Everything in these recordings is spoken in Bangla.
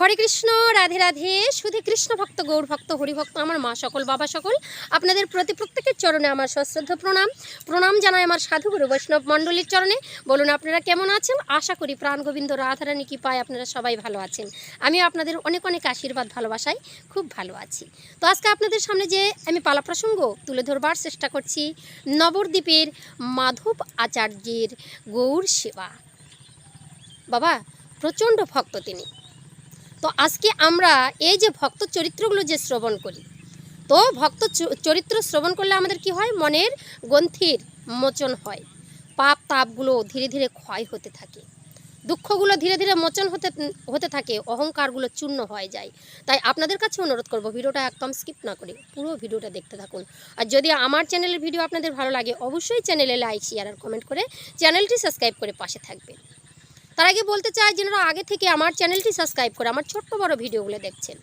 হরে কৃষ্ণ, রাধে রাধে, শুধু কৃষ্ণ ভক্ত, গৌর ভক্ত হরিভক্ত আমার মা সকল, বাবা সকল। আপনাদের প্রতি প্রত্যেকের চরণে আমার সশ্রদ্ধ প্রণাম। প্রণাম জানাই আমার সাধুগুরু বৈষ্ণব মণ্ডলীর চরণে। বলুন, আপনারা কেমন আছেন? আশা করি প্রাণ গোবিন্দ রাধারানী কি পায়, আপনারা সবাই ভালো আছেন। আমি আপনাদের অনেক অনেক আশীর্বাদ, ভালোবাসায় খুব ভালো আছি। তো আজকে আপনাদের সামনে যে আমি পালা প্রসঙ্গ তুলে ধরবার চেষ্টা করছি, নবদ্বীপের মাধব আচার্যের গৌর সেবা। বাবা, প্রচণ্ড ভক্ত তিনি। তো আজকে আমরা এই যে ভক্ত চরিত্রগুলো যে শ্রবণ করি, তো ভক্ত চরিত্র শ্রবণ করলে আমাদের কি হয়? মনের গ্রন্থির মোচন হয়। পাপ তাপগুলো ধীরে ধীরে ক্ষয় হতে থাকে। দুঃখগুলো ধীরে ধীরে মোচন হতে হতে থাকে, অহংকারগুলো চূর্ণ হয়ে যায়। তাই আপনাদের কাছে অনুরোধ করব, ভিডিওটা একদম স্কিপ না করে পুরো ভিডিওটা দেখতে থাকুন। আর যদি আমার চ্যানেলের ভিডিও আপনাদের ভালো লাগে, অবশ্যই চ্যানেলে লাইক, শেয়ার আর কমেন্ট করে চ্যানেলটি সাবস্ক্রাইব করে পাশে থাকবেন। তার আগে বলতে চাই যেনারা আগে থেকে আমার চ্যানেলটি সাবস্ক্রাইব করে আমার ছোট্ট বড় ভিডিওগুলো দেখছেন,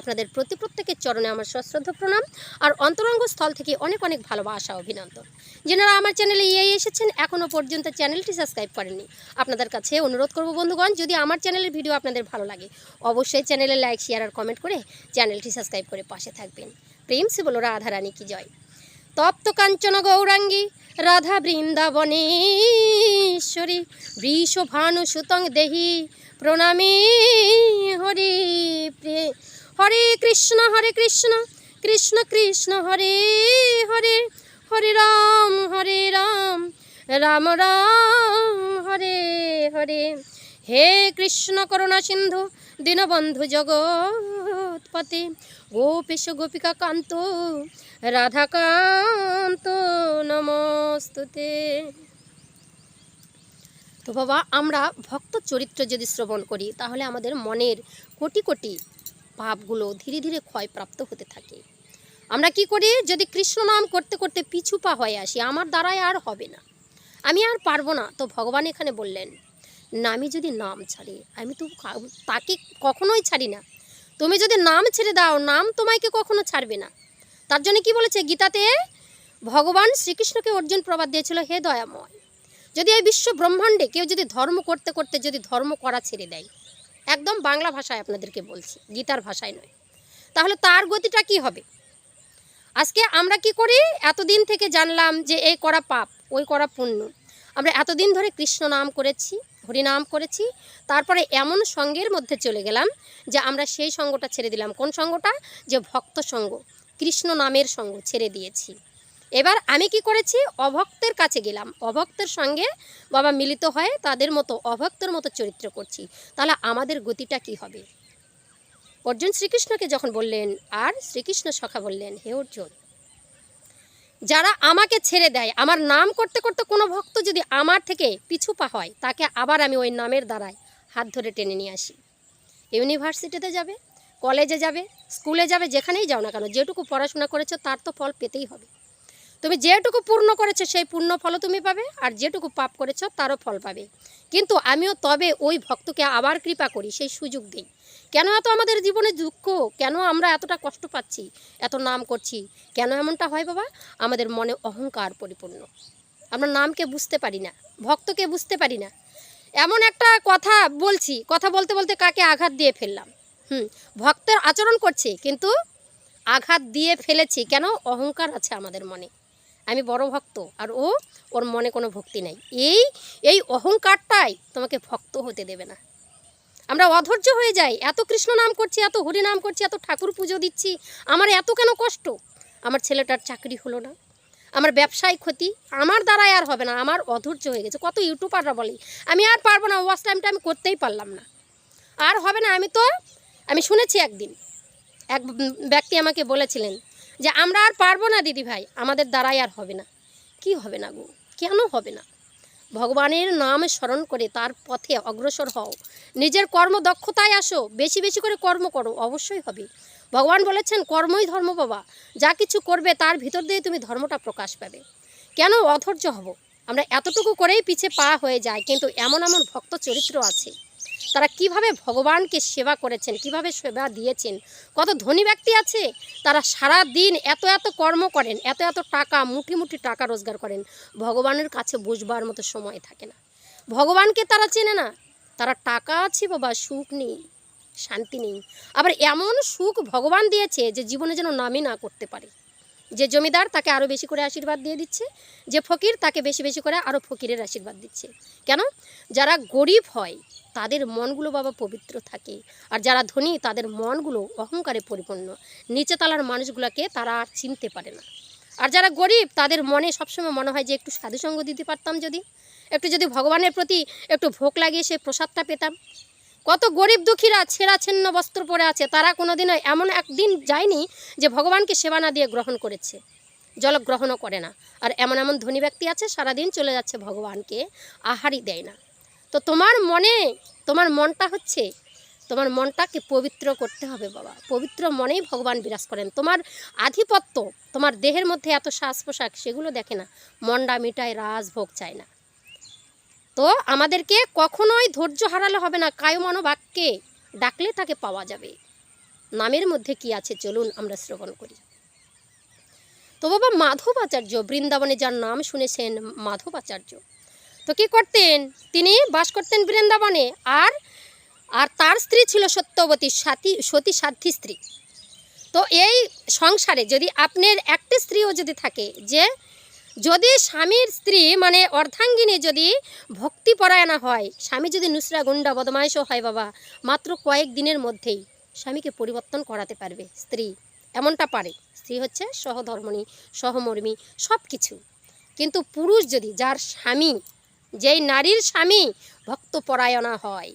আপনাদের প্রতি প্রত্যেকের চরণে আমার সশ্রদ্ধ প্রণাম আর অন্তরঙ্গ স্থল থেকে অনেক অনেক ভালোবাসা অভিনন্দন। যেনারা আমার চ্যানেলে ইয়ে এসেছেন এখনও পর্যন্ত চ্যানেলটি সাবস্ক্রাইব করেননি, আপনাদের কাছে অনুরোধ করব বন্ধুগণ, যদি আমার চ্যানেলের ভিডিও আপনাদের ভালো লাগে, অবশ্যই চ্যানেলে লাইক, শেয়ার আর কমেন্ট করে চ্যানেলটি সাবস্ক্রাইব করে পাশে থাকবেন। প্রেম সে বলো রাধারানী কি জয়। তপ্ত কাঞ্চন গৌরাঙ্গী, রাধা বৃন্দাবনেশ্বরী বৃষ ভানু সুতং দেহি, প্রণামী হরি হরে কৃষ্ণ হরে কৃষ্ণ কৃষ্ণ কৃষ্ণ, হরে হরে হরে রাম হরে রাম রাম রাম, হরে হরে। হে কৃষ্ণ করুণা সিন্ধু, দীনবন্ধু জগৎপতে গোপেশ গোপিকা কান্ত রাধাকান্ত নমস্তুতে। তো বাবা, আমরা ভক্ত চরিত্র যদি শ্রবণ করি, তাহলে আমাদের মনের কোটি কোটি পাপগুলো ধীরে ধীরে ক্ষয়প্রাপ্ত হতে থাকে। আমরা কি করি? যদি কৃষ্ণ নাম করতে করতে পিছু পা হয়ে আসি, আমার দ্বারাই আর হবে না। আমি আর পারব না। তো ভগবান এখানে বললেন না আমি যদি নাম ছাড়ি, আমি তো তাকে কখনোই ছাড়ি না। তুমি যদি নাম ছেড়ে দাও, নাম তোমাকে কখনো ছাড়বে না। তার জন্য কি বলেছে? গীতাতে ভগবান শ্রীকৃষ্ণকে অর্জুন প্রবাদ দিয়েছিল, হে দয়াময়, যদি এই বিশ্ব ব্রহ্মাণ্ডে কেউ যদি ধর্ম করতে করতে যদি ধর্ম করা ছেড়ে দেয়, একদম বাংলা ভাষায় আপনাদেরকে বলছি, গীতার ভাষায় নয়, তাহলে তার গতিটা কি হবে? আজকে আমরা কি করি? এতদিন থেকে জানলাম যে এই করা পাপ, ওই করা পুণ্য। আমরা এতদিন ধরে কৃষ্ণ নাম করেছি হরিনাম করেছি। তারপরে এমন সঙ্গের মধ্যে চলে গেলাম যে আমরা সেই সঙ্গটা ছেড়ে দিলাম। কোন সঙ্গটা? যে ভক্ত সঙ্গ, কৃষ্ণ নামের সঙ্গ ছেড়ে দিয়েছি। এবার আমি কি করেছি? অভক্তের কাছে গেলাম। অভক্তের সঙ্গে বাবা মিলিত হয়ে তাদের মতো, অভক্তের মতো চরিত্র করছি। তাহলে আমাদের গতিটা কি হবে? অর্জুন শ্রীকৃষ্ণকে যখন বললেন, আর শ্রীকৃষ্ণ সখা বললেন, হে অর্জুন যারা আমাকে ছেড়ে দেয়, আমার নাম করতে করতে কোনো ভক্ত যদি আমার থেকে পিছু পা হয়, তাকে আবার আমি ওই নামের দ্বারায় হাত ধরে টেনে নিয়ে আসি। ইউনিভার্সিটিতে যাবে, কলেজে যাবে, স্কুলে যাবে, যেখানেই যাও না কেন, যেটুকু পড়াশোনা করেছ, তার তো ফল পেতেই হবে। তুমি যেটুকু পূর্ণ করেছ, সেই পূর্ণ ফলও তুমি পাবে, আর যেটুকু পাপ করেছ, তারও ফল পাবে। কিন্তু আমিও তবে ওই ভক্তকে আবার কৃপা করি, সেই সুযোগ দিই। কেন এত আমাদের জীবনে দুঃখ? কেন আমরা এতটা কষ্ট পাচ্ছি? এত নাম করছি? কেন এমনটা হয় বাবা? আমাদের মনে অহংকার পরিপূর্ণ। আমরা নামকে বুঝতে পারি না, ভক্তকে বুঝতে পারি না। এমন একটা কথা বলছি, কথা বলতে বলতে কাকে আঘাত দিয়ে ফেললাম। হুম, ভক্তের আচরণ করছে, কিন্তু আঘাত দিয়ে ফেলেছি কেন? অহংকার আছে আমাদের মনে। আমি বড় ভক্ত, আর ও, ওর মনে কোনো ভক্তি নাই। এই এই অহংকারটাই তোমাকে ভক্ত হতে দেবে না। আমরা অধৈর্য হয়ে যাই। এত কৃষ্ণ নাম করছি, এত হরি নাম করছি, এত ঠাকুর পুজো দিচ্ছি। আমার এত কেন কষ্ট? আমার ছেলেটার চাকরি হলো না। আমার ব্যবসায় ক্ষতি। আমার দ্বারাই আর হবে না। আমার অধৈর্য হয়ে গেছে। কত ইউটিউবাররা বলে, আমি আর পারব না, ওয়াচ টাইমটা আমি করতেই পারলাম না। আর হবে না, আমি তো, আমি শুনেছি একদিন, এক ব্যক্তি আমাকে বলেছিলেন যে, আমরা আর পারব না দিদি ভাই আমাদের দ্বারাই আর হবে না। কি হবে না গো? কেন হবে না? ভগবানের নাম স্মরণ করে তার পথে অগ্রসর হও। নিজের কর্মদক্ষতায় আসো, বেশি বেশি করে কর্ম করো, অবশ্যই হবে। ভগবান বলেছেন, কর্মই ধর্ম বাবা। যা কিছু করবে তার ভিতর দিয়ে তুমি ধর্মটা প্রকাশ পাবে। কেন অধৈর্য হব? আমরা এতটুকু করেই পিছে পা হয়ে যায় কিন্তু এমন এমন ভক্ত চরিত্র আছে। তারা কীভাবে ভগবানকে সেবা করেছেন, কীভাবে সেবা দিয়েছেন, কত ধনী ব্যক্তি আছে, তারা সারা দিন এত এত কর্ম করেন, এত এত টাকা মুঠি মুঠি টাকা রোজগার করেন, ভগবানের কাছে বুঝবার মতো সময় থাকে না। ভগবানকে তারা চেনে না, তারা টাকা আছে বাবা, সুখ নেই, শান্তি নেই। আবার এমন সুখ ভগবান দিয়েছে যে জীবনে যেন নামই না করতে পারে। যে জমিদার তাকে আরও বেশি করে আশীর্বাদ দিয়ে দিচ্ছে, যে ফকির তাকে বেশি বেশি করে আরও ফকিরের আশীর্বাদ দিচ্ছে। কেন? যারা গরিব হয়, তাদের মনগুলো বাবা পবিত্র থাকে। আর যারা ধনী, তাদের মনগুলো অহংকারে পরিপূর্ণ। নিচে তালার মানুষগুলোকে তারা আর চিনতে পারে না। আর যারা গরিব, তাদের মনে সবসময় মনে হয় যে একটু সাধুসঙ্গ দিতে পারতাম যদি। একটু যদি ভগবানের প্রতি একটু ভোগ লাগিয়ে সে প্রসাদটা পেতাম। কত গরিব দুঃখীরা ছেঁড়া ছিন্ন বস্ত্র পরে আছে, তারা কোনোদিনও এমন একদিন যায়নি যে ভগবানকে সেবা না দিয়ে গ্রহণ করেছে জলগ্রহণও করে না। আর এমন এমন ধনী ব্যক্তি আছে, সারাদিন চলে যাচ্ছে ভগবানকে, আহারই দেয় না। তো তোমার মনে, তোমার মনটা হচ্ছে, তোমার মনটাকে পবিত্র করতে হবে বাবা। পবিত্র মনেই ভগবান বিরাজ করেন। তোমার আধিপত্য, তোমার দেহের মধ্যে এত শ্বাস পোশাক সেগুলো দেখে না মন্ডা মিটায়, রাজভোগ চায় না। তো আমাদেরকে কখনোই ধৈর্য হারালে হবে না। কায় মনোবাক্যে ডাকলে তাকে পাওয়া যাবে। নামের মধ্যে কি আছে চলুন আমরা শ্রবণ করি। তো বাবা মাধব আচার্য বৃন্দাবনে যার নাম শুনেছেন মাধব আচার্য তো কি করতেন? তিনি বাস করতেন বৃন্দাবনে আর আর তার স্ত্রী ছিল সত্যবতী সাথী সতী সাধ্যী স্ত্রী। তো এই সংসারে যদি আপনার একটি স্ত্রীও যদি থাকে যে যদি স্বামীর স্ত্রী মানে অর্ধাঙ্গিনী যদি ভক্তি ভক্তিপরায়ণা হয়, স্বামী যদি নুসরা গুন্ডা বদমাইশও হয় বাবা, মাত্র কয়েক দিনের মধ্যেই স্বামীকে পরিবর্তন করাতে পারবে স্ত্রী। এমনটা পারে। স্ত্রী হচ্ছে সহধর্মণী সহমর্মী সব কিছু কিন্তু পুরুষ যদি, যার স্বামী, যেই নারীর স্বামী ভক্তপরায়ণা হয়,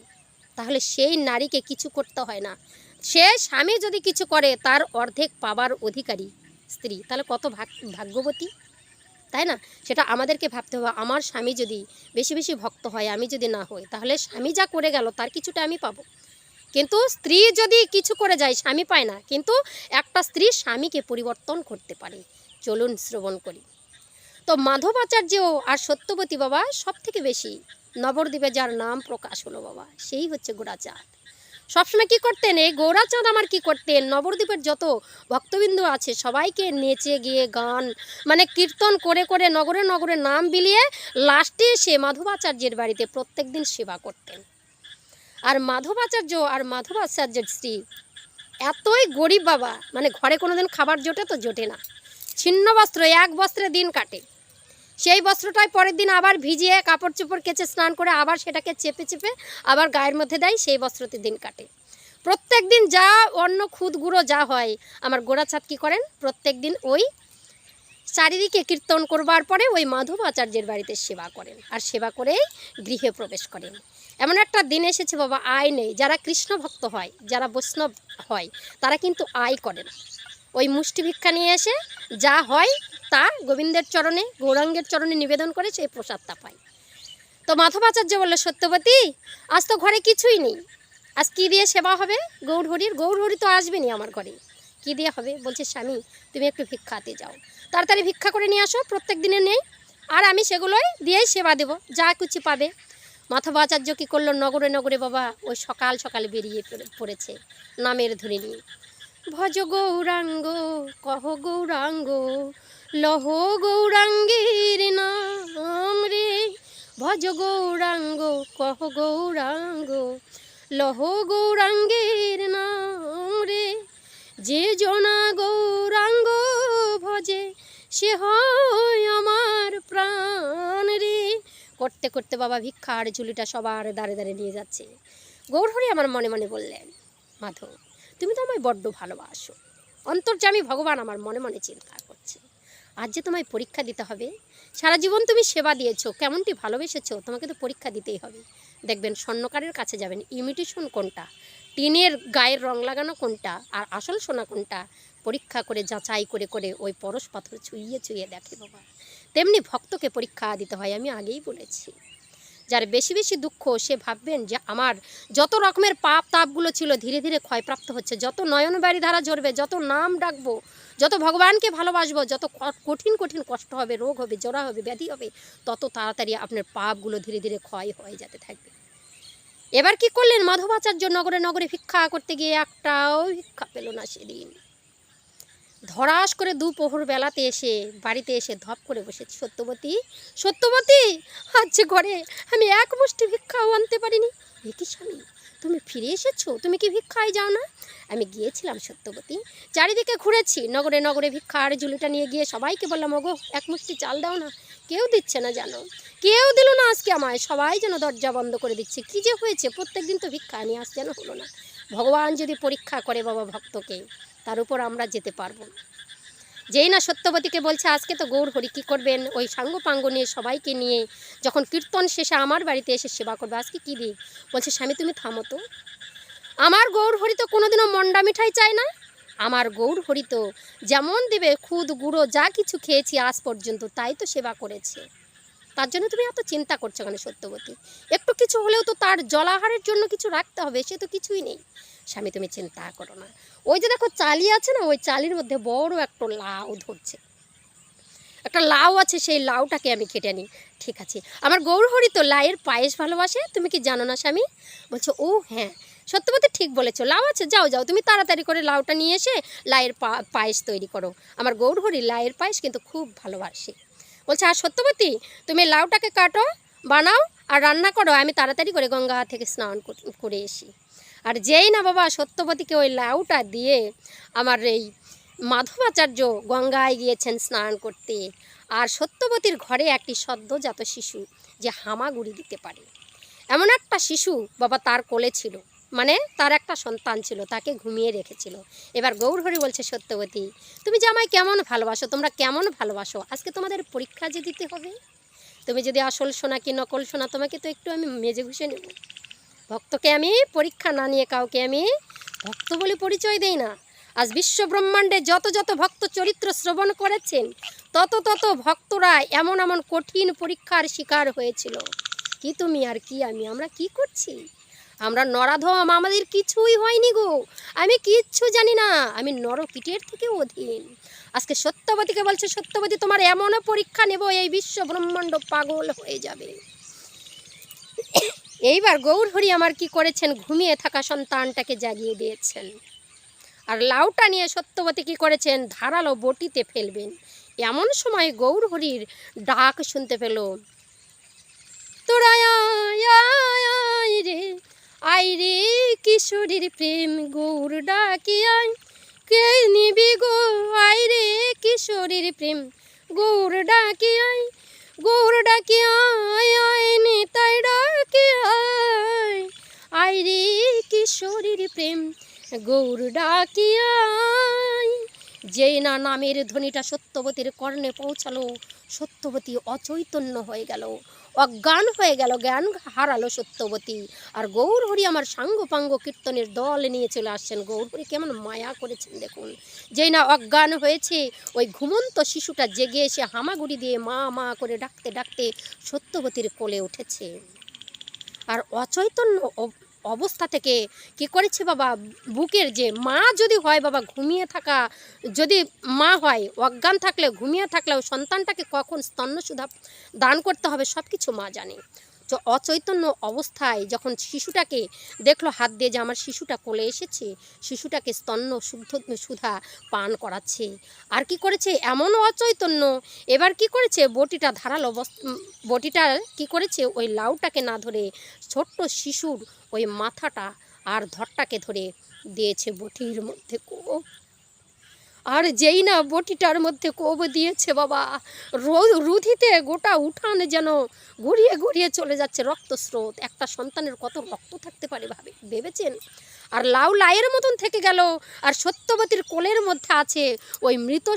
তাহলে সেই নারীকে কিছু করতে হয় না। সে স্বামী যদি কিছু করে, তার অর্ধেক পাবার অধিকারী স্ত্রী। তাহলে কত ভাগ ভাগ্যবতী? তাই না? সেটা আমাদেরকে ভাবতে হবে। আমার স্বামী যদি বেশি বেশি ভক্ত হয়, আমি যদি না হই, তাহলে স্বামী যা করে গেল, তার কিছুটা আমি পাবো। কিন্তু স্ত্রী যদি কিছু করে যায়, স্বামী পায় না। কিন্তু একটা স্ত্রী স্বামীকে পরিবর্তন করতে পারে। চলুন শ্রবণ করি। তো মাধবাচার্য আর সত্যবতী বাবা সব থেকে বেশি নবদ্বীপে যার নাম প্রকাশ হলো বাবা, সেই হচ্ছে গোড়াচাঁদ। সবসময় কি করতেন? এই গৌরাচাঁদ আমার কি করতেন? নবদ্বীপের যত ভক্তবিন্দু আছে, সবাইকে নেচে গিয়ে গান মানে কীর্তন করে করে নগরে নগরে নাম বিলিয়ে লাস্টে সে মাধবাচার্যের বাড়িতে প্রত্যেক দিন সেবা করতেন। আর মাধবাচার্য আর মাধবাচার্যের স্ত্রী এতই গরিব বাবা মানে ঘরে কোনোদিন খাবার জোটে তো জোটে না। ছিন্ন বস্ত্র, এক বস্ত্রে দিন কাটে। সেই বস্ত্রটাই পরের দিন আবার ভিজিয়ে কাপড় চোপড় কেচে স্নান করে আবার সেটাকে চেপে চেপে আবার গায়ের মধ্যে দেয়, সেই বস্ত্রতে দিন কাটে। প্রত্যেক দিন যা অন্য খুদ, গুঁড়ো যা হয়, আমার গোড়াচাঁদ কী করেন? প্রত্যেক দিন ওই চারিদিকে কীর্তন করবার পরে ওই মাধব আচার্যের বাড়িতে সেবা করেন আর সেবা করেই গৃহে প্রবেশ করেন। এমন একটা দিন এসেছে বাবা, আয় নেই। যারা কৃষ্ণ ভক্ত হয়, যারা বৈষ্ণব হয়, তারা কিন্তু আয় করে না। ওই মুষ্টি ভিক্ষা নিয়ে এসে যা হয় তা গোবিন্দের চরণে, গৌরাঙ্গের চরণে নিবেদন করে সেই প্রসাদটা পায়। তো মাধবাচার্য বলল, সত্যবতী, আজ তো ঘরে কিছুই নেই। আজ কী দিয়ে সেবা হবে? গৌরহরির, গৌরহরি তো আসবেনি আমার ঘরে। কী দিয়ে হবে? বলছে, স্বামী, তুমি একটু ভিক্ষাতে যাও। তাড়াতাড়ি ভিক্ষা করে নিয়ে আসো, প্রত্যেক দিনে নেই। আর আমি সেগুলোই দিয়েই সেবা দেবো, যা কিছু পাবে। মাধবাচার্য কী করল? নগরে নগরে বাবা, ওই সকাল সকাল বেরিয়ে পড়ে- পড়েছে, নামের ধরে নিয়ে। ভজ গৌরাঙ্গ, কহ গৌরাঙ্গ, লহ গৌরাঙ্গীর নাম রে। ভজ গৌরাঙ্গ, কহ গৌরাঙ্গ, লহ গৌরাঙ্গীর নাম রে। যে জনা গৌরাঙ্গ ভজে, সে হয় আমার প্রাণ রে। করতে করতে বাবা ভিক্ষার ঝুলিটা সবার দাঁড়ে দাঁড়ে নিয়ে যাচ্ছে। গৌরহরি আমার মনে মনে বললেন, মাধব তুমি তো আমায় বড্ড ভালোবাসো। অন্তর্যামী ভগবান আমার মনে মনে চিন্তা করছে। আজ যে তোমায় পরীক্ষা দিতে হবে, সারা জীবন তুমি সেবা দিয়েছ, কেমনটি ভালোবেসেছো তোমাকে তো পরীক্ষা দিতেই হবে। দেখবেন স্বর্ণকারের কাছে যাবেন ইমিটেশন কোনটা? টিনের গায়ের রং লাগানো কোনটা? আর আসল সোনা কোনটা? পরীক্ষা করে, যাচাই করে করে ওই পরশ পাথর ছুঁইয়ে ছুঁইয়ে দেখে বাবা তেমনি ভক্তকে পরীক্ষা দিতে হয়, আমি আগেই বলেছি। যার বেশি বেশি দুঃখ সে ভাববেন যে আমার যত রকমের পাপ তাপগুলো ছিল ধীরে ধীরে ক্ষয়প্রাপ্ত হচ্ছে, যত নয়নবাড়ি ধারা ঝরবে, যত নাম ডাকবো, যত ভগবানকে ভালোবাসবো, যত কঠিন কঠিন কষ্ট হবে, রোগ হবে, জরা হবে, ব্যাধি হবে, তত তাড়াতাড়ি আপনার পাপগুলো ধীরে ধীরে ক্ষয় হয়ে যেতে থাকবে। এবার কি করলেন মাধবাচার্য? নগরে নগরে ভিক্ষা করতে গিয়ে একটাও ভিক্ষা পেল না সেদিন। ধরাস করে দুপোহর বেলাতে এসে, বাড়িতে এসে ধপ করে বসেছি। সত্যবতী সত্যবতী! আজ যে ঘরে আমি এক মুষ্টি ভিক্ষাও আনতে পারিনি। এ কি স্বামী? তুমি ফিরে এসেছ? তুমি কি ভিক্ষায় যাও না? আমি গিয়েছিলাম সত্যবতী। চারিদিকে ঘুরেছি। নগরে নগরে ভিক্ষার ঝুলিটা নিয়ে গিয়ে সবাইকে বললাম, ওগো, এক মুষ্টি চাল দাও না। কেউ দিচ্ছে না জানো। কেউ দিল না আজকে আমায়। সবাই যেন দরজা বন্ধ করে দিচ্ছে। কী যে হয়েছে? প্রত্যেক দিন তো ভিক্ষা নিয়ে আস যেন হলো না। ভগবান যদি পরীক্ষা করে বাবা ভক্তকে, তার উপর আমরা যেতে পারব না। যেই না সত্যবতীকে বলছে, আজকে তো গৌর হরি, কী করবেন? ওই সাঙ্গ পাঙ্গ নিয়ে, সবাইকে নিয়ে যখন কীর্তন শেষে আমার বাড়িতে এসে সেবা করবে, আজকে কী দিই? বলছে, স্বামী, তুমি থামো তো। আমার গৌর হরি তো কোনোদিনও মন্ডা মিঠাই চায় না। আমার গৌর হরি তো যেমন দেবে, খুদ, গুঁড়ো, যা কিছু খেয়েছি আজ পর্যন্ত তাই তো সেবা করেছে। তার জন্য তুমি এত চিন্তা করছ কেন সত্যবতী? একটু কিছু হলেও তো তার জলাহারের জন্য কিছু রাখতে হবে, সে তো কিছুই নেই। স্বামী, তুমি চিন্তা করো না। ওই যে দেখো চালি আছে না, ওই চালির মধ্যে বড় একটা লাউ ধরছে। একটা লাউ আছে, সেই লাউটাকে আমি কেটে নিই। ঠিক আছে। আমার গৌরহরি তো লাইয়ের পায়েস ভালোবাসে, তুমি কি জানো না স্বামী? বলছো, ও হ্যাঁ। সত্যবতী ঠিক বলেছ। লাউ আছে, যাও যাও। তুমি তাড়াতাড়ি করে লাউটা নিয়ে এসে লাইয়ের পায়েস তৈরি করো। আমার গৌরহরি লাইয়ের পায়েস কিন্তু খুব ভালোবাসে। বলছে, আর সত্যবতী, তুমি লাউটাকে কাটো, বানাও আর রান্না করো। আমি তাড়াতাড়ি করে গঙ্গা থেকে স্নান করে এসি। আর যেই না বাবা সত্যবতীকে ওই লাউটা দিয়ে আমার এই মাধবাচার্য গঙ্গায় গিয়েছেন স্নান করতে। আর সত্যবতীর ঘরে একটি সদ্যজাত শিশু যে হামাগুড়ি দিতে পারে। এমন একটা শিশু বাবা তার কোলে ছিল। মানে তার একটা সন্তান ছিল, তাকে ঘুমিয়ে রেখেছিল। এবার গৌরহরি বলছে, সত্যবতী, তুমি যে আমায় কেমন ভালোবাসো? তোমরা কেমন ভালোবাসো? আজকে তোমাদের পরীক্ষা যে দিতে হবে? তুমি যদি আসল সোনা কি নকল সোনা, তোমাকে তো একটু আমি মেজে ঘুষে নেব। ভক্তকে আমি পরীক্ষা না নিয়ে কাউকে আমি ভক্ত বলে পরিচয় দেই না। আজ বিশ্ব ব্রহ্মাণ্ডে যত যত ভক্ত চরিত্র শ্রবণ করেছেন, তত তত ভক্তরা এমন এমন কঠিন পরীক্ষার শিকার হয়েছিল। কি তুমি আর কি আমি? আমরা কি করছি? আমরা নরাধম, আমাদের কিছুই হয়নি গো। আমি কিচ্ছু জানি না। আমি নরকিটের থেকে অধীন। আজকে সত্যবতীকে বলছে সত্যবতী তোমার এমন পরীক্ষা নেব, এই বিশ্ব ব্রহ্মাণ্ড পাগল হয়ে যাবে। এইবার গৌরহরি আমার কি করেছেন? ঘুমিয়ে থাকা সন্তানটাকে জাগিয়ে দিয়েছেন। আর লাউটা নিয়ে সত্যবতী কি করেছেন? ধারালো বটিতে ফেলবেন। এমন সময় গৌরহরির ডাক শুনতে পেল। তোরা রে আই রে কিশোরীর প্রেম, গৌর ডাকি আয়। কে নিবি গো? আই রে কিশোরীর প্রেম, গৌর ডাকি আয়। গৌর ডাকি আয় আয় ডাকি আয়। রে কিশোরীর প্রেম গৌর ডাকি আয়। যেই না নামের ধ্বনিটা সত্যবতীর কর্ণে পৌঁছালো, সত্যবতী অচৈতন্য হয়ে গেল। অজ্ঞান হয়ে গেল, জ্ঞান হারালো সত্যবতী। আর গৌরহরি আমার সাঙ্গপাঙ্গ কীর্তনের দল নিয়ে চলে আসছেন। গৌরহরি কেমন মায়া করেছেন দেখুন। যেই না অজ্ঞান হয়েছে, ওই ঘুমন্ত শিশুটা জেগে এসে হামাগুড়ি দিয়ে মা মা করে ডাকতে ডাকতে সত্যবতীর কোলে উঠেছে। আর অচৈতন্য অবস্থা থেকে কি করেছে বাবা? বুকের যে মা যদি হয় বাবা, ঘুমিয়ে থাকা যদি মা হয়, অজ্ঞান থাকলে ঘুমিয়ে থাকলেও সন্তানটাকে কখন স্তন্যসুধা দান করতে হবে সব কিছু মা জানে। অচৈতন্য অবস্থায় যখন শিশুটাকে দেখল হাত দিয়ে যে আমার শিশুটা কোলে এসেছে, শিশুটাকে স্তন্য শুদ্ধ, সুধা পান করাচ্ছে। আর কি করেছে? এমন অচৈতন্য। এবার কি করেছে? বটিটা ধারালো বটিটা কি করেছে? ওই লাউটাকে না ধরে ছোট্ট শিশুর ওই মাথাটা আর ধরটাকে ধরে দিয়েছে বটির মধ্যে আর যেই না বটিটার মধ্যে কোব দিয়েছে বাবা রুধিতে গোটা উঠান যেন ঘুরিয়ে ঘুরিয়ে চলে যাচ্ছে রক্তস্রোত। একটা সন্তানের কত রক্ত থাকতে পারে ভাবে ভেবেছেন? আর লাউ লাইয়ের মতন থেকে গেল, আর সত্যবতীর কোলের মধ্যে আছে ওই মৃত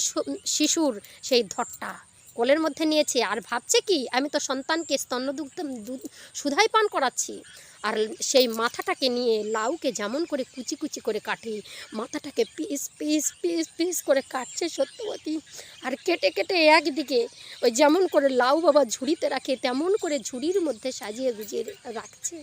শিশুর সেই ধরটা। কোলের মধ্যে নিয়েছে। আর ভাবছে কি, আমি তো সন্তানকে স্তন্যদুগ্ধ দুধ সুধাই পান করাচ্ছি। আর সেই মাথাটাকে নিয়ে লাউকে যেমন করে কুচি কুচি করে কাটে, মাথাটাকে পিস পিস পিস পিস করে কাটছে সত্যবতী। আর কেটে কেটে একদিকে ওই যেমন করে লাউ বাবা ঝুড়িতে রাখে, তেমন করে ঝুড়ির মধ্যে সাজিয়ে গুজিয়ে রাখছে।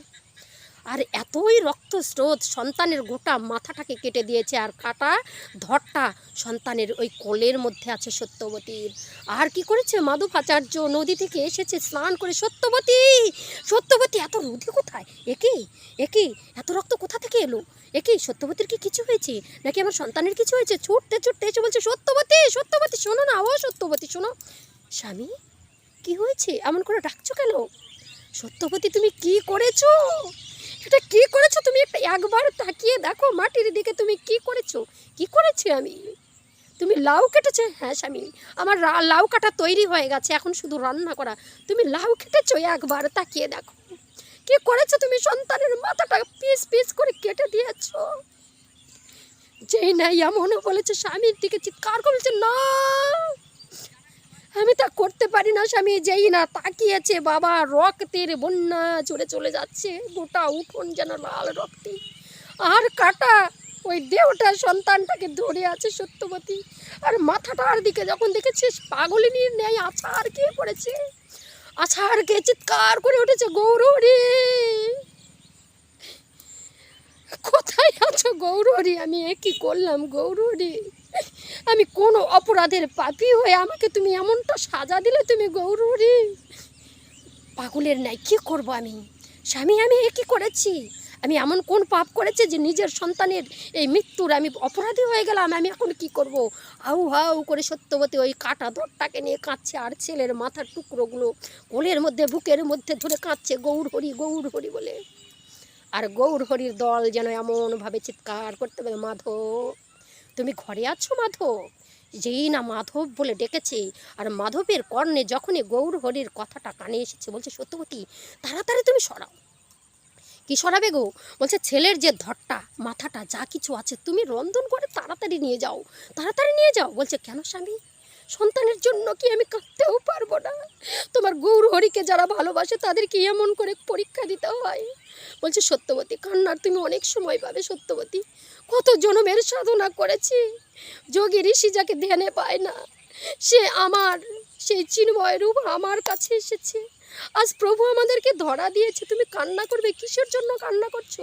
আর এতই রক্তস্রোত, সন্তানের গোটা মাথাটাকে কেটে দিয়েছে আর কাটা ধরটা সন্তানের ওই কোলের মধ্যে আছে সত্যবতীর আর কি করেছে মাধবাচার্য? নদী থেকে এসেছে স্নান করে। সত্যবতী! সত্যবতী, এত রুধি কোথায়? একই একই এত রক্ত কোথা থেকে এলো? একই সত্যবতীর কি কিছু হয়েছে? নাকি আমার সন্তানের কিছু হয়েছে? ছুটতে ছুটতে এসে বলছে, সত্যবতী সত্যবতী, শোনো না, ও সত্যবতী, শোনো। স্বামী, কি হয়েছে? এমন করে ডাকছো কেন? সত্যবতী, তুমি কি করেছ? এটা কি করেছ? তুমি একবার তাকিয়ে দেখো মাটির দিকে তুমি কি করেছ? কি করেছি আমি? তুমি লাউ কেটেছো? হ্যাঁ স্বামী, আমার লাউ কাটা তৈরি হয়ে গেছে, এখন শুধু রান্না করা। তুমি লাউ কেটেছো? একবার তাকিয়ে দেখো। কি করেছ তুমি? সন্তানের মাথাটা পিস পিস করে কেটে দিয়েছ। যেই নাই এমনও বলেছে স্বামীর দিকে চিৎকার করে বলছে না! আমি তা করতে পারি না, স্বামী, যেই না তাকিয়েছে বাবা। রক্তের বন্যা চলে চলে যাচ্ছে, গোটা উঠোন যেন লাল রক্তে। আর কাটা, ওই দেহটা সন্তানটাকে ধরে আছে সত্যবতী। আর মাথাটার দিকে যখন দেখেছিস, পাগলিনীর নেই আছার খেয়ে পড়েছে। আছাড় খেয়ে চিৎকার করে উঠেছে গৌরী কোথায় আছো গৌরী আমি এ কি করলাম গৌরী আমি কোন অপরাধের পাপী হয়ে আমাকে তুমি এমনটা সাজা দিলে তুমি গৌরী পাগলের নাই কি করব আমি? স্বামী, আমি এ কী করেছি? আমি এমন কোন পাপ করেছি যে নিজের সন্তানের এই মৃত্যুর আমি অপরাধী হয়ে গেলাম? আমি এখন কি করব? হাউ হাউ করে সত্যবতী ওই কাটা দরটাকে নিয়ে কাঁদছে আর ছেলের মাথার টুকরোগুলো কোলের মধ্যে, বুকের মধ্যে ধরে কাঁদছে গৌর হরি গৌর হরি বলে। আর গৌর হরির দল যেন এমনভাবে চিৎকার করতে পারে, মাধব। তুমি ঘরে আছো, মাধব? যেই না মাধব বলে ডেকেছে, আর মাধবের কর্ণে যখনই গৌর হরির কথাটা কানে এসেছে, বলছে, সত্যবতী, তাড়াতাড়ি তুমি সরাও। কি সরাবে গো? বলছে, ছেলের যে ধরটা, মাথাটা যা কিছু আছে, তুমি রন্ধন করে তাড়াতাড়ি নিয়ে যাও, তাড়াতাড়ি নিয়ে যাও। বলছে, কেন স্বামী? সন্তানের জন্য কি আমি কাঁদতেও পারব না? তোমার গৌর হরিকে যারা ভালোবাসে তাদেরকে এমন করে পরীক্ষা দিতে হয়? বলছে, সত্যবতী, কান্নার তুমি অনেক সময় পাবে, সত্যবতী। কত জনমের সাধনা করেছি। যোগী ঋষি যাকে ধ্যানে পায় না, সে আমার, সেই চিন্ময় রূপ আমার কাছে এসেছে। আজ প্রভু আমাদেরকে ধরা দিয়েছে, তুমি কান্না করবে, কিসের জন্য কান্না করছ?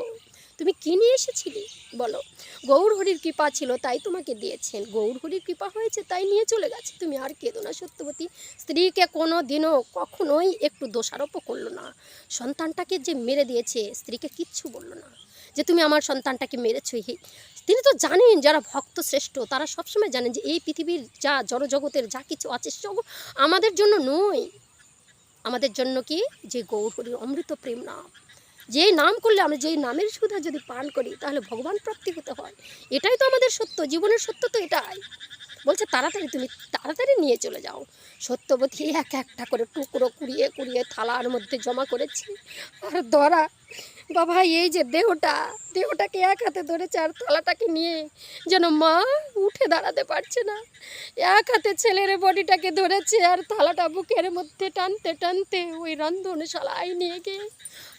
তুমি কি নিয়ে এসেছিলে? বলো। গৌর হরির কৃপা ছিল, তাই তোমাকে দিয়েছেন। গৌর হরির কৃপা হয়েছে, তাই নিয়ে চলে গেছে। তুমি আর কেঁদো না, সত্যবতী। স্ত্রীকে কোনো দিনও কখনোই একটু দোষারোপও করল না। সন্তানটাকে যে মেরে দিয়েছে, স্ত্রীকে কিচ্ছু বলল না। যে তুমি আমার সন্তানটাকে মেরেছো হে তিনি তো জানেন যারা ভক্ত শ্রেষ্ঠ, তারা সবসময় জানেন যে এই পৃথিবীর যা জড়জগতের যা কিছু আছে সব আমাদের জন্য নয়। আমাদের জন্য কি? যে গৌর হরির অমৃত, প্রেম নাম। যেই নাম করলে আমরা যেই নামের সুধা যদি পান করি, তাহলে ভগবান প্রাপ্তি হতে হয়। এটাই তো আমাদের সত্য, জীবনের সত্য তো এটাই। বলছে, তাড়াতাড়ি তুমি তাড়াতাড়ি নিয়ে চলে যাও। সত্যবতী এক একটা করে টুকরো কুড়িয়ে কুড়িয়ে থালার মধ্যে জমা করেছি। আর ধরা বাবা, এই যে দেহটা, দেহটাকে এক হাতে ধরে চার তলাটাকে নিয়ে যেন মা উঠে দাঁড়াতে পারছে না। এক হাতে ছেলের বডিটাকে ধরেছে আর থালাটা বুকের মধ্যে টানতে টানতে ওই রন্ধনশালায় নিয়ে গিয়ে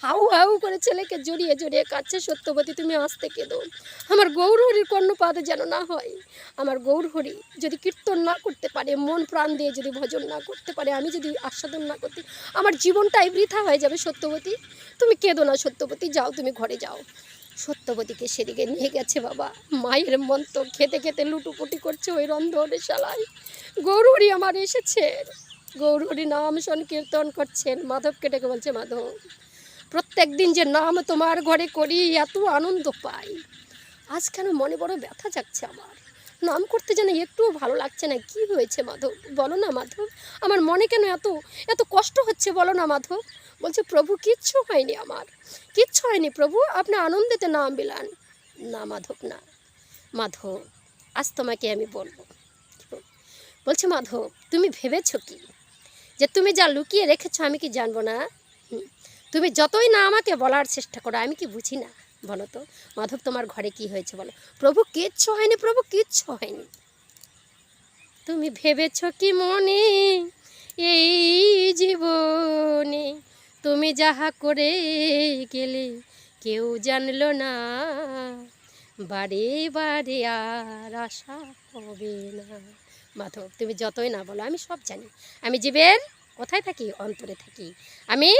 হাউ হাউ করে ছেলেকে জড়িয়ে জড়িয়ে কাচ্ছে সত্যবতী, তুমি আসতে কেঁদো। আমার গৌরহরির কর্ণপাত যেন না হয়। আমার গৌরহরি যদি কীর্তন না করতে পারে, মন প্রাণ দিয়ে যদি ভজন না করতে পারে, আমি যদি আস্বাদন না করতে, আমার জীবনটাই বৃথা হয়ে যাবে সত্যবতী। তুমি কেঁদো না সত্যবতী, যাও তুমি ঘরে যাও। সত্যবতীকে সেদিকে নিয়ে গেছে বাবা। মায়ের মন তো খেতে খেতে লুটুপুটি করছে ওই রন্ধনের শালায়। গৌরহরি আমার এসেছে। গৌরহরি নাম সংকীর্তন করছেন। মাধবকে ডেকে বলছে, মাধব প্রত্যেক দিন যে নাম তোমার ঘরে করি, এত আনন্দ পাই। আজ কেন মনে বড় ব্যথা যাচ্ছে আমার? নাম করতে যেন একটুও ভালো লাগছে না, কি হয়েছে মাধব? বলো না মাধব, আমার মনে কেন এত এত কষ্ট হচ্ছে বলো না মাধব? বলছে, প্রভু, কিচ্ছু হয়নি আমার। কিচ্ছু হয়নি প্রভু, আপনি আনন্দেতে নাম বিলান। না মাধব না। মাধব, আজ তোমাকে আমি বলব। বলছে, মাধব, তুমি ভেবেছো কি? যে তুমি যা লুকিয়ে রেখেছো আমি কি জানব না। তুমি যতই না আমাকে বলার চেষ্টা করো, আমি কি বুঝি না? বলো তো, মাধব, তোমার ঘরে কি হয়েছে বলো? প্রভু, কিচ্ছু হয়নি, প্রভু, কিচ্ছু হয়নি। তুমি ভেবেছ কি মনে? এই জীবনে তুমি যাহা করে গেলে কেউ জানল না। বারে বারে আর আশা হবে না। মাধব, তুমি যতই না বলো, আমি সব জানি। আমি জীবের কোথায় থাকি? অন্তরে থাকি। আমি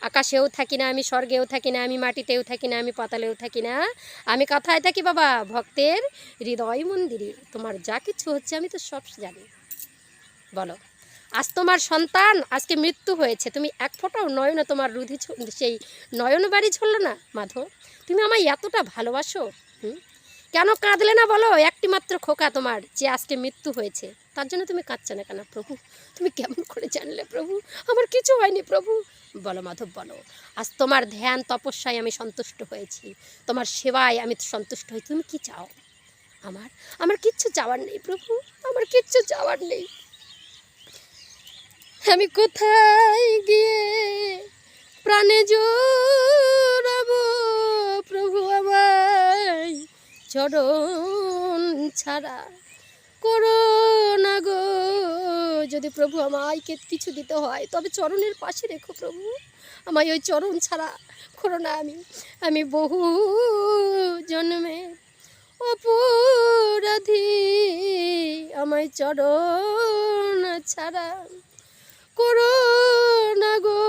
আকাশেও থাকি না, আমি স্বর্গেও থাকি না, আমি মাটিতেও থাকি না, আমি পাতালেও থাকি না। আমি কথায় থাকি বাবা, ভক্তের হৃদয় মন্দিরে। তোমার যা কিছু হচ্ছে আমি তো সব জানি। বলো, আজ তোমার সন্তান, আজকে মৃত্যু হয়েছে। তুমি এক ফোঁটাও নয়নে তোমার রুধি সেই নয়ন বাড়ি ঝরল না, মাধব? তুমি আমায় এতটা ভালোবাসো, হুম? কেন কাঁদলে না বলো? একটি মাত্র খোকা তোমার যে আজকে মৃত্যু হয়েছে। তার জন্য তুমি কাঁদছো না কেন, প্রভু? তুমি কেমন করে জানলে প্রভু? আমার কিছু হয়নি প্রভু। বলো মাধব, বলো। আজ তোমার ধ্যান, তপস্যায় আমি সন্তুষ্ট হয়েছি। তোমার সেবায় আমি সন্তুষ্ট হয়েছি। তুমি কি চাও? আমার আমার কিচ্ছু চাওয়ার নেই প্রভু, আমার কিচ্ছু চাওয়ার নেই। আমি কোথায় গিয়ে প্রাণে জোড়াবো প্রভু আমায়? চরণ ছাড়া করো না গো। যদি প্রভু আমায় কে- কিছু দিতে হয়, তবে চরণের পাশে রেখো প্রভু। আমায় ওই চরণ ছাড়া করো না আমি। আমি বহু জন্মে অপরাধী। আমায় চরণ ছাড়া করো না গো।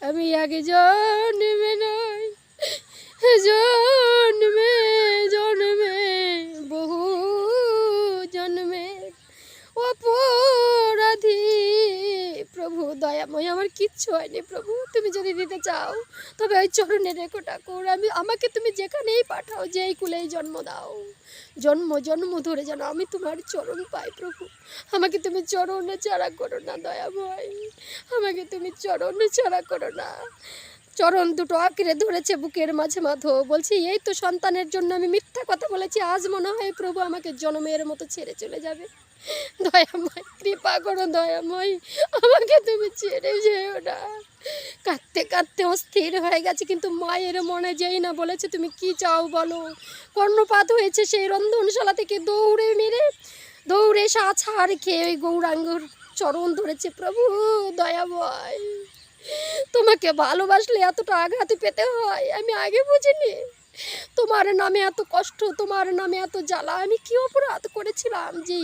আমি আগে জন্মে নয় জন্মে প্রভু, দয়াময়, আমার কিচ্ছু হয়নি প্রভু। তুমি যদি দিতে চাও, তবে ওই চরণে রেখো ঠাকুর। আমি, আমাকে তুমি যেখানেই পাঠাও, যেই কুলেই জন্ম দাও। জন্ম জন্ম ধরে যেন আমি তোমার চরণ পাই প্রভু। আমাকে তুমি চরণে ছাড়া করো না, দয়াময়। আমাকে তুমি চরণে ছাড়া করো না। চরণ দুটো আঁকড়ে ধরেছে বুকের মাঝে মাধো বলছি, এই তো সন্তানের জন্য আমি মিথ্যা কথা বলেছি। আজ মনে হয় প্রভু আমাকে জনমের মতো ছেড়ে চলে যাবে। দয়াময়, কৃপা করো দয়াময়, আমাকে তুমি ছেড়ে যেও না। কাঁদতে কাঁদতে অস্থির হয়ে গেছে, কিন্তু মায়ের মনে যেই না বলেছে, তুমি কি চাও বলো? কর্ণপাত হয়েছে সেই রন্ধনশালা থেকে দৌড়ে মেরে। দৌড়ে এসে আছাড় খেয়ে ওই গৌরাঙ্গর চরণ ধরেছে, প্রভু, দয়াময়। তোমাকে ভালোবাসলে এতটা আঘাত পেতে হয়, আমি আগে বুঝিনি। তোমার নামে এত কষ্ট, তোমার নামে এত জ্বালা, আমি কি অপরাধ করেছিলাম? যে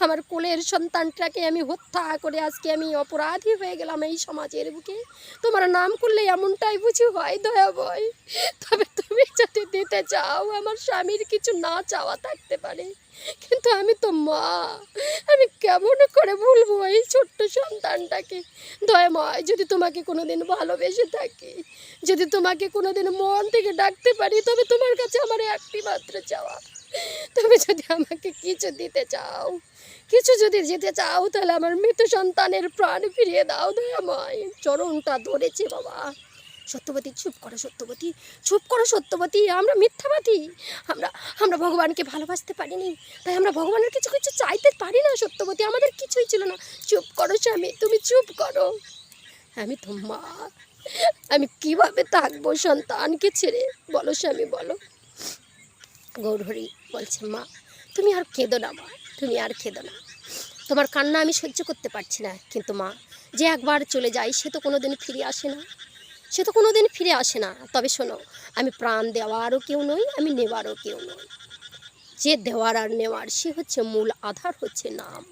আমার কোলের সন্তানটাকে আমি হত্যা করে আজকে আমি অপরাধী হয়ে গেলাম এই সমাজের বুকে। তোমার নাম করলে এমনটাই বুঝি হয় দয়াবয় তবে তুমি যদি দিতে চাও, আমার স্বামীর কিছু না চাওয়া থাকতে পারে। কিন্তু আমি তো মা। আমি কেমন করে ভুলবো এই ছোট্ট সন্তানটাকে? দয়াময় যদি তোমাকে কোনোদিন ভালোবেসে থাকি, যদি তোমাকে কোনোদিন মন থেকে ডাকতে পারি, তবে তোমার কাছে আমার একটি মাত্র চাওয়া। তুমি যদি আমাকে কিছু দিতে চাও, কিছু যদি যেতে চাও, তাহলে আমার মৃত সন্তানের প্রাণ ফিরিয়ে দাও দয়াময় চরণটা ধরেছে বাবা। সত্যবতী চুপ করো সত্যবতী চুপ করো সত্যবতী আমরা মিথ্যাবাদী। আমরা আমরা ভগবানকে ভালোবাসতে পারিনি। তাই আমরা ভগবানের কিছু কিছু চাইতে পারি না সত্যবতী আমাদের কিছুই ছিল না। চুপ করো স্বামী, তুমি চুপ করো। আমি তো মা, আমি কীভাবে থাকব সন্তানকে ছেড়ে? বলো স্বামী, বলো। গৌরহরি বলছে, মা, তুমি আর কেঁদো না, মা, তুমি আর খেদো না। তোমার কান্না আমি সহ্য করতে পারছি না। কিন্তু মা, যে একবার চলে যায় সে তো কোনো দিন ফিরে আসে না। সে তো কোনো দিন ফিরে আসে না। তবে শোনো, আমি প্রাণ দেওয়ারও কেউ নই, আমি নেওয়ারও কেউ নই। যে দেওয়ার আর নেওয়ার, সে হচ্ছে মূল আধার, হচ্ছে নাম।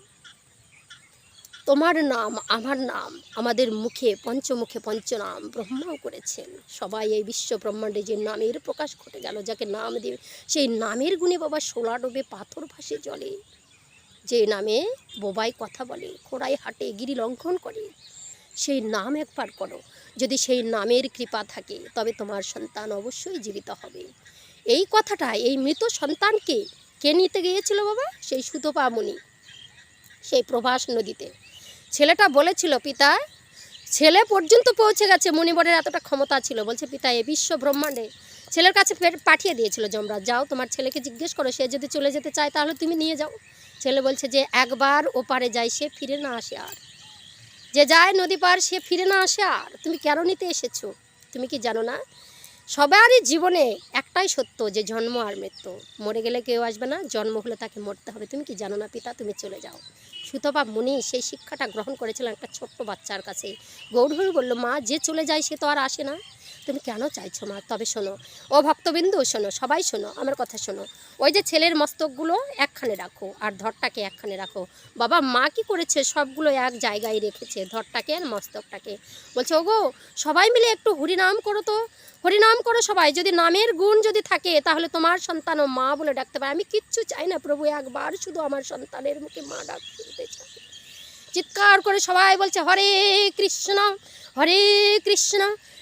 তোমার নাম, আমার নাম, আমাদের মুখে, পঞ্চমুখে পঞ্চনাম ব্রহ্মাও করেছেন। সবাই এই বিশ্ব ব্রহ্মাণ্ডে যে নামের প্রকাশ ঘটে গেল, যাকে নাম দেবে সেই নামের গুণে বাবা সোলা ডোবে পাথর ভাসে জলে। যে নামে বোবাই কথা বলে, খোড়াই হাটে গিরি লঙ্ঘন করে। সেই নাম একবার করো। যদি সেই নামের কৃপা থাকে, তবে তোমার সন্তান অবশ্যই জীবিত হবে। এই কথাটা, এই মৃত সন্তানকে কে নিতে গিয়েছিল বাবা? সেই সুতপা মুনি, সেই প্রভাস নদীতে। ছেলেটা বলেছিল, পিতা, ছেলে পর্যন্ত পৌঁছে গেছে। মণিবরের এতটা ক্ষমতা ছিল, বলছে, পিতা, এ বিশ্ব ব্রহ্মাণ্ডে ছেলের কাছে পাঠিয়ে দিয়েছিল যমরাজ। যাও, তোমার ছেলেকে জিজ্ঞেস করো, সে যদি চলে যেতে চায়, তাহলে তুমি নিয়ে যাও। ছেলে বলছে যে, একবার ওপারে যায় সে ফিরে না আসে আর। যে যায় নদী পার, সে ফিরে না আসে আর। তুমি কেন নিতে এসেছ? তুমি কি জানো না? সবারই জীবনে একটাই সত্য যে জন্ম আর মৃত্যু। মরে গেলে কেউ আসবে না, জন্ম হলে তাকে মরতে হবে। তুমি কি জানো না পিতা? তুমি চলে যাও। সুতপা মুনি সেই শিক্ষাটা গ্রহণ করেছিলেন একটা ছোট্ট বাচ্চার কাছে। গৌরহরি বলল, মা, যে চলে যায় সে তো আর আসে না। তুমি কেন চাইছো মা? তবে শোনো, ও ভক্তবিন্দু, শোনো, সবাই শোনো, আমার কথা শোনো। ওই যে ছেলের মস্তকগুলো একখানে রাখো, আর ধরটাকে একখানে রাখো। বাবা, মা কি করেছে? সবগুলো এক জায়গায় রেখেছে, ধরটাকে আর মস্তকটাকে। বলছে, ওগো, সবাই মিলে একটু হরিনাম করো তো। হরিনাম করো সবাই। যদি নামের গুণ যদি থাকে, তাহলে তোমার সন্তানও মা বলে ডাকতে পারে। আমি কিচ্ছু চাই না প্রভু, একবার শুধু আমার সন্তানের মুখে মা ডাক শুনতে চাই চিৎকার করে সবাই বলছে, হরে কৃষ্ণ হরে কৃষ্ণ।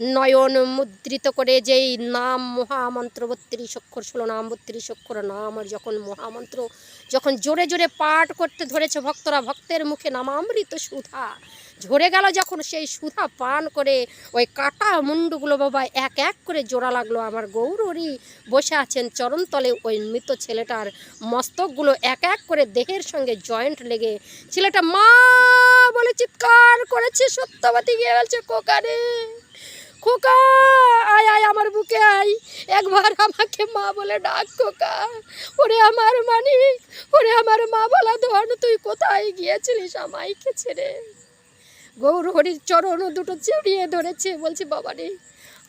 নয়ন মুদ্রিত করে যেই নাম মহামন্ত্র বত্রিশ অক্ষর ষোলো নাম বত্রিশ অক্ষর নাম আর যখন মহামন্ত্র, যখন জোরে জোরে পাঠ করতে ধরেছে ভক্তরা, ভক্তের মুখে নামামৃত সুধা। ঝরে গেল যখন সেই সুধা পান করে, ওই কাটা মুন্ডুগুলো বাবা এক এক করে জোড়া লাগল। আমার গৌরহরি বসে আছেন চরণতলে, ওই মৃত ছেলেটার মস্তকগুলো এক এক করে দেহের সঙ্গে জয়েন্ট লেগে, ছেলেটা মা বলে চিৎকার করেছে সত্যবতী গিয়ে বলছে কোকারে। খোকা, আয় আয় আমার বুকে আয়। একবার আমাকে মা বলে ডাক, খোকা। ওরে আমার মানিক, ওরে আমার মা বলা ধন, তুই কোথায় গিয়েছিলিস আমাইকে ছেড়ে গৌর হরির চরণ দুটো জড়িয়ে ধরেছে, বলছে, বাবা রে,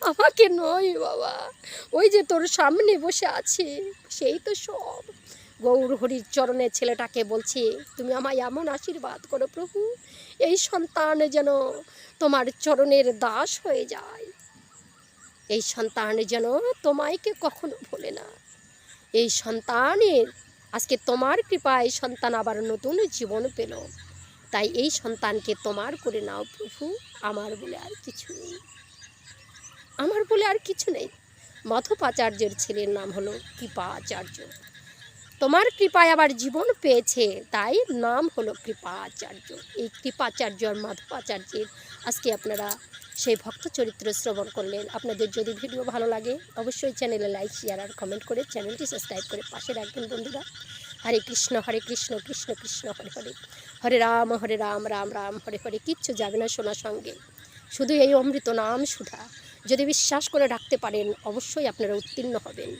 আমাকে নয় বাবা, ওই যে তোর সামনে বসে আছে, সেই তো সব। গৌর হরির চরণে ছেলেটাকে বলছে, তুমি আমায় এমন আশীর্বাদ করো প্রভু, এই সন্তান যেন তোমার চরণের দাস হয়ে যায়। এই সন্তান যেন তোমায়কে কখনো ভোলে না। এই সন্তানের, আজকে তোমার কৃপায় সন্তান আবার নতুন জীবন পেল। তাই এই সন্তানকে তোমার করে নাও প্রভু, আমার বলে আর কিছু নেই। আমার বলে আর কিছু নেই। মধুপাচার্যের ছেলের নাম হলো কৃপাচার্য। তোমার কৃপায় আবার জীবন পেয়েছে, তাই নাম হলো কৃপাচার্য। এই কৃপাচার্য আর মাধবাচার্যের আজকে আপনারা সেই ভক্ত চরিত্র শ্রবণ করলেন। আপনাদের যদি ভিডিও ভালো লাগে, অবশ্যই চ্যানেলে লাইক শেয়ার আর কমেন্ট করে চ্যানেলটি সাবস্ক্রাইব করে পাশে রাখবেন বন্ধুরা। হরে কৃষ্ণ হরে কৃষ্ণ কৃষ্ণ কৃষ্ণ, হরে হরে। হরে রাম হরে রাম রাম রাম, হরে হরে। কিচ্ছু যাবে না শোনার সঙ্গে। শুধু এই অমৃত নাম সুধা। যদি বিশ্বাস করে রাখতে পারেন, অবশ্যই আপনারা উত্তীর্ণ হবেন।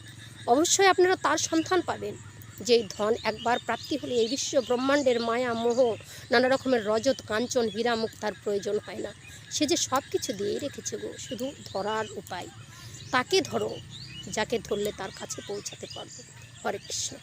অবশ্যই আপনারা তার সন্ধান পাবেন। যেই ধন একবার প্রাপ্তি হলে এই বিশ্ব ব্রহ্মাণ্ডের মায়া, মোহ, নানা রকমের রজত, কাঞ্চন হীরা মুক্তার প্রয়োজন হয় না। সে যে সব কিছু দিয়েই রেখেছে গো, শুধু ধরার উপায়। তাকে ধরো, যাকে ধরলে তার কাছে পৌঁছাতে পারবে। হরে কৃষ্ণ।